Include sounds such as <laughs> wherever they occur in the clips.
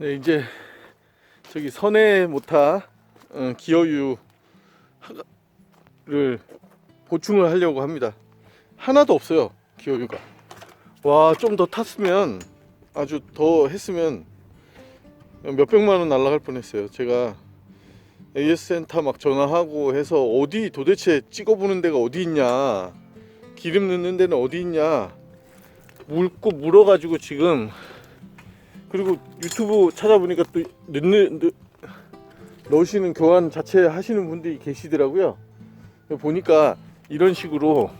네 이제 저기 선해 모타 어, 기어유를 보충을 하려고 합니다. 하나도 없어요 기어유가. 와 좀 더 탔으면 아주 더 했으면 몇 백만 원 날라갈 뻔했어요. 제가 AS 센터 막 전화하고 해서 어디 도대체 찍어보는 데가 어디 있냐 기름 넣는 데는 어디 있냐 묻고 물어가지고 지금 그리고 유튜브 찾아보니까 또 넣는 넣- 넣으시는 교환 자체 하시는 분들이 계시더라고요. 보니까 이런 식으로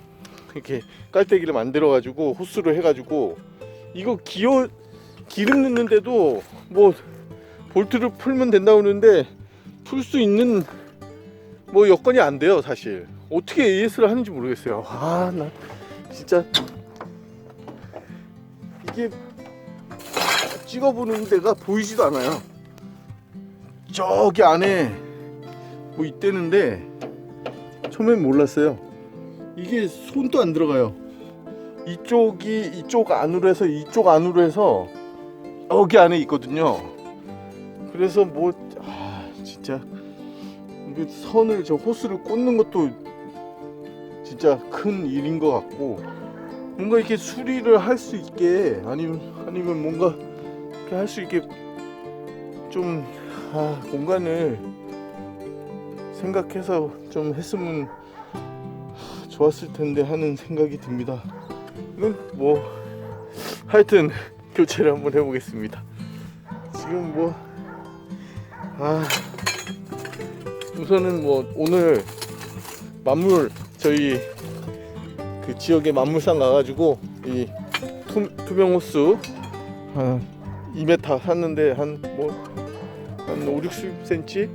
이렇게 깔때기를 만들어 가지고 호스를 해가지고 이거 기어 기름 넣는데도 뭐 볼트를 풀면 된다고 그러는데 풀 수 있는 뭐 여건이 안 돼요 사실 어떻게 AS를 하는지 모르겠어요 아 나 진짜 이게 찍어보는 데가 보이지도 않아요. 저기 안에 뭐 있대는데 처음엔 몰랐어요. 이게 손도 안 들어가요. 이쪽이 이쪽 안으로 해서 이쪽 안으로 해서 여기 안에 있거든요. 그래서 뭐 아, 진짜. 선을 저 호스를 꽂는 것도 진짜 큰 일인 것 같고 뭔가 이렇게 수리를 할 수 있게 아니면 아니면 뭔가 이렇게 할 수 있게 좀 아, 공간을 생각해서 좀 했으면 좋았을 텐데 하는 생각이 듭니다. 뭐 하여튼 교체를 한번 해보겠습니다. 지금 뭐 아, 우선은 뭐 오늘 만물 저희 그 지역에 만물상 가가지고 이 투, 투명 호스 한 2m 샀는데 한 뭐한 5, 60cm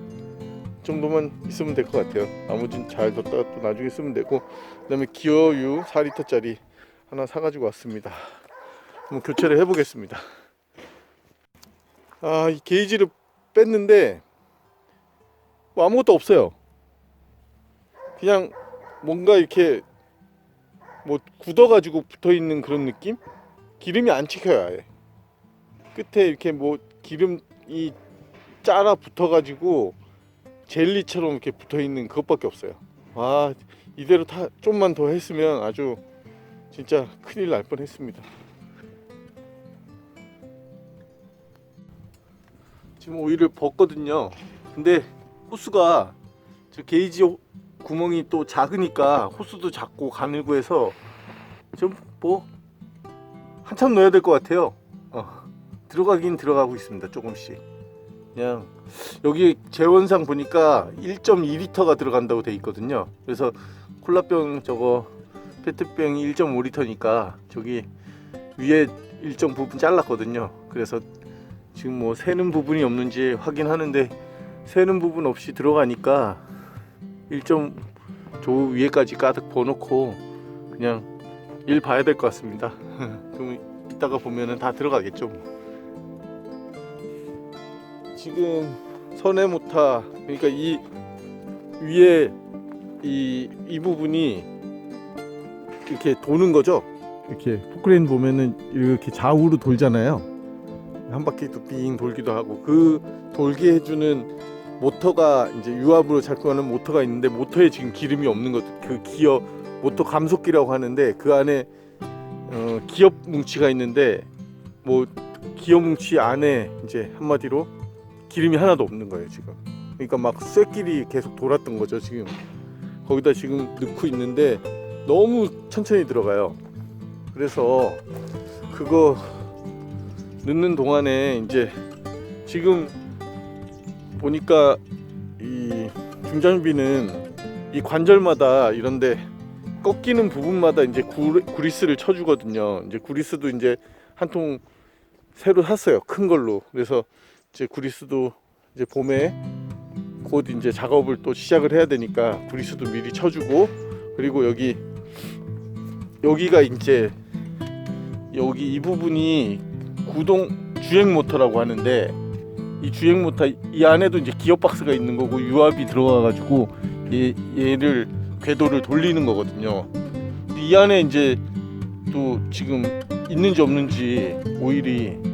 정도만 있으면 될 것 같아요. 나머지는 잘 뒀다가 또 나중에 쓰면 되고 그다음에 기어유 4리터짜리 하나 사가지고 왔습니다. 한번 교체를 해보겠습니다. 아, 이 게이지를 뺐는데 뭐 아무것도 없어요. 그냥 뭔가 이렇게 뭐 굳어가지고 붙어 있는 그런 느낌? 기름이 안 찍혀요 아예. 끝에 이렇게 뭐 기름이 짜라 붙어가지고 젤리처럼 이렇게 붙어 있는 그것밖에 없어요. 아 이대로 타 좀만 더 했으면 아주 진짜 큰일 날 뻔했습니다. 지금 오일을 벗거든요. 근데 호스가 저 게이지 호- 구멍이 또 작으니까 호스도 작고 가늘고 해서 좀 뭐 한참 넣어야 될 것 같아요. 어, 들어가긴 들어가고 있습니다. 조금씩. 그냥 여기 재원상 보니까 1.2리터가 들어간다고 돼 있거든요. 그래서 콜라병 저거 페트병이 1.5리터니까 저기 위에 일정 부분 잘랐거든요. 그래서 지금 뭐 새는 부분이 없는지 확인하는데 새는 부분 없이 들어가니까 1.조 위에까지 가득 부어놓고 그냥 일 봐야 될 것 같습니다. <laughs> 좀 이따가 보면은 다 들어가겠죠. 뭐. 지금 선의 모타 그러니까 이 위에 이, 이 부분이 이렇게 도는 거죠. 이렇게 포크레인 보면은 이렇게 좌우로 돌잖아요. 한 바퀴 빙 돌기도 하고 그 돌게 해주는 모터가 이제 유압으로 작동하는 모터가 있는데 모터에 지금 기름이 없는 것, 그 기어 모터 감속기라고 하는데 그 안에 어, 기업 뭉치가 있는데 뭐 기업 뭉치 안에 이제 한마디로 기름이 하나도 없는 거예요 지금. 그러니까 막 쇳길이 계속 돌았던 거죠 지금. 거기다 지금 넣고 있는데 너무 천천히 들어가요. 그래서 그거 넣는 동안에 이제 지금 보니까 이 중장비는 이 관절마다 이런데 꺾이는 부분마다 이제 구, 구리스를 쳐주거든요. 이제 구리스도 이제 한 통 새로 샀어요. 큰 걸로. 그래서 이제 구리스도 이제 봄에 곧 이제 작업을 또 시작을 해야 되니까 구리스도 미리 쳐주고 그리고 여기 여기가 이제 여기 이 부분이 구동 주행 모터라고 하는데 이 주행 모터 이 안에도 이제 기어 박스가 있는 거고 유압이 들어가 가지고 얘 얘를 궤도를 돌리는 거거든요. 이 안에 이제 또 지금 있는지 없는지 오일이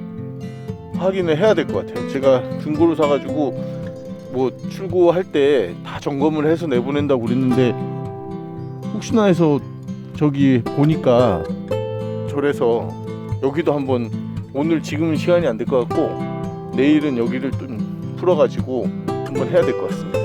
확인을 해야 될 것 같아요. 제가 중고로 사가지고 뭐 출고할 때 다 점검을 해서 내보낸다고 그랬는데 혹시나 해서 저기 보니까 저래서 여기도 한번 오늘 지금은 시간이 안 될 것 같고 내일은 여기를 좀 풀어가지고 한번 해야 될 것 같습니다.